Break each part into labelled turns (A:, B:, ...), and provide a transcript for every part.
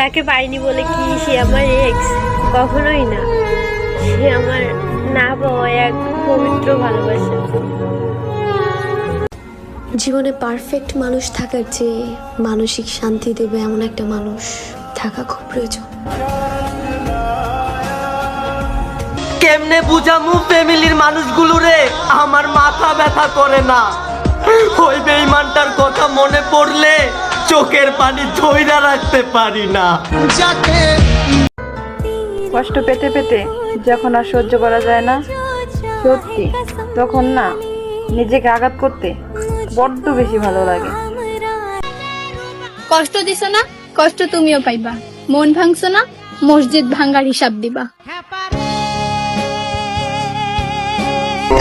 A: তাকে পাইনি বলে কি সে আমার এক্স কখনোই না। সে আমার না পাওয়া এক পবিত্র ভালোবাসা।
B: জীবনে পারফেক্ট মানুষ থাকার চেয়ে মানসিক শান্তি দেবে এমন একটা মানুষ থাকা খুব প্রয়োজন।
C: কেমনে বুঝামু ফ্যামিলির মানুষগুলো রে? আমার মাথা ব্যথা করে না। ওই বেইমানটার কথা মনে পড়লে চোখের পানি ধইরা রাখতে পারি না।
D: কষ্ট পেতে পেতে যখন আর সহ্য করা যায় না সত্যি তখন না নিজেকে আঘাত করতে বড্ড বেশি ভালো লাগে।
E: কষ্ট দিছ না কষ্ট তুমিও পাইবা। মন ভাঙছ না মসজিদ ভাঙ্গার হিসাব দিবা।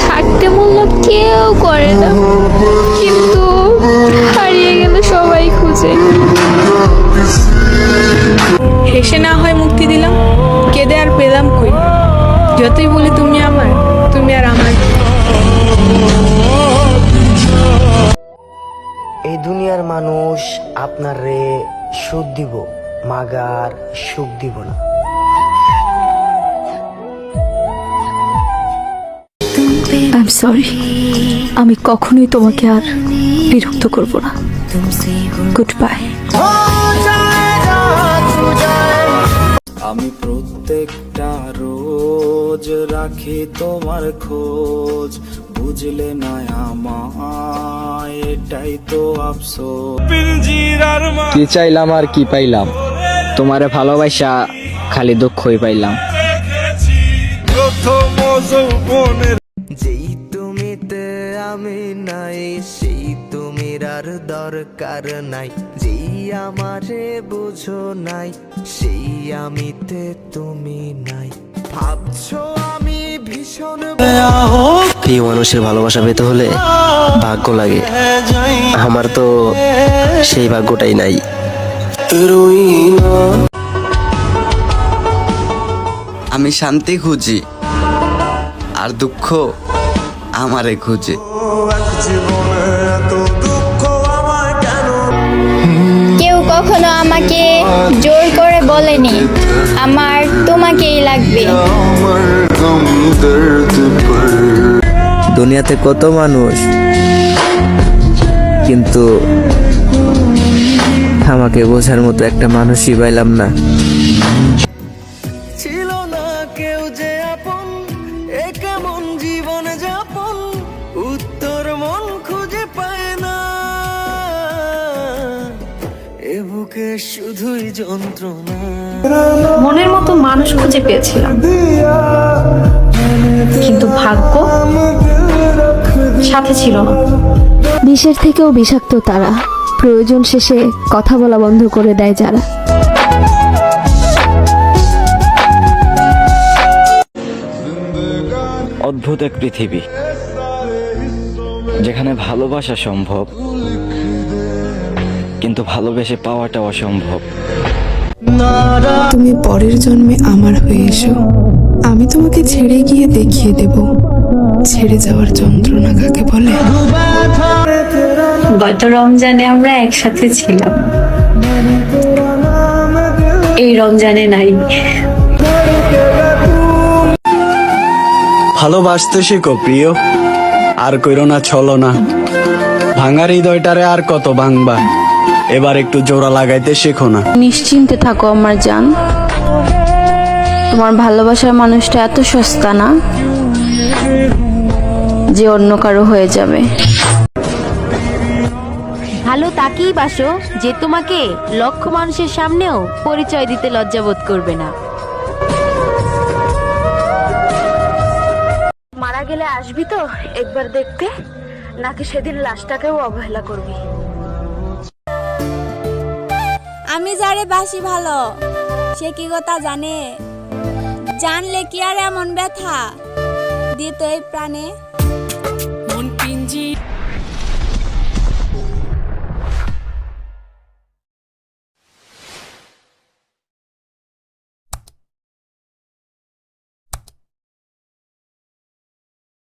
E: থাকতে মূল্য কেউ করে না।
F: যতই বলি তুমি আমার তুমি আর আমার।
C: এই দুনিয়ার মানুষ আপনার রে সুখ দিব মাগার সুখ দিব না।
G: আই সরি আমি কখনোই তোমাকে আর বিরক্ত করব না। গুড বাই
H: আমি প্রত্যেকটা রোজ রাখি তোমার খোঁজ। বুঝলে না আমায় এটাই তো আফসোস।
I: কি চাইলাম আর কি পাইলাম? তোমারে ভালোবাসা খালি দুঃখই পাইলাম।
C: যেই তুমিতে আমি নাই সেই তুমির আর দরকার নাই। যেই আমারে বুঝো নাই সেই আমিতে তুমি নাই।
J: প্রিয় মানুষের ভালোবাসা পেতে হলে ভাগ্য লাগে। আমার তো সেই ভাগ্যটাই নাই।
K: আমি শান্তি খুঁজি আর দুঃখ আমারে খুঁজে।
E: কেউ কখনো আমাকে জোর করে বলেনি। আমার তোমাকেই লাগবে।
J: দুনিয়াতে কত মানুষ কিন্তু আমাকে বোঝার মতো একটা মানুষই পাইলাম না।
C: বুকে শুধুই যন্ত্রণা।
B: মনের মতো মানুষ খুঁজে পেয়েছিলাম। কিন্তু ভাগ্য সাথে ছিল না।
G: বিষের থেকেও বিষাক্ত তারা। প্রয়োজন শেষে কথা বলা বন্ধ করে দেয় যারা।
I: অদ্ভুত এক পৃথিবী যেখানে ভালোবাসা সম্ভব। কিন্তু ভালোবেসে পাওয়াটা অসম্ভব।
F: তুমি পরের জন্মে আমার হয়ে এসো। আমি তোমাকে ছেড়ে গিয়ে দেখিয়ে দেব। ছেড়ে যাওয়ার যন্ত্রণা কাকে বলে?
A: গত রমজানে আমরা একসাথে ছিলাম। এই রমজানে নাই।
K: ভালোবাসতে শেখো প্রিয় আর কইরো না ছলো না ভাঙার হৃদয়টারে আর কত ভাঙবা? এবার একটু জোড়া লাগাইতে শেখো না।
G: নিশ্চিন্তে থাকো আমার জান। তোমার ভালোবাসার মানুষটা এত সস্তা না যে অন্য কারও হয়ে যাবে।
A: ভালো তাকেই বাসো যে তোমাকে লক্ষ মানুষের সামনেও পরিচয় দিতে লজ্জাবোধ করবে না। মারা গেলে আসবি তো একবার দেখতে? নাকি সেদিন লাশটাকেও অবহেলা করবি?
E: আমি যারে বাসি ভালো, সে কি কথা জানে? জানলে কি আর এমন ব্যথা? দিত এই প্রাণে। মন পিঞ্জি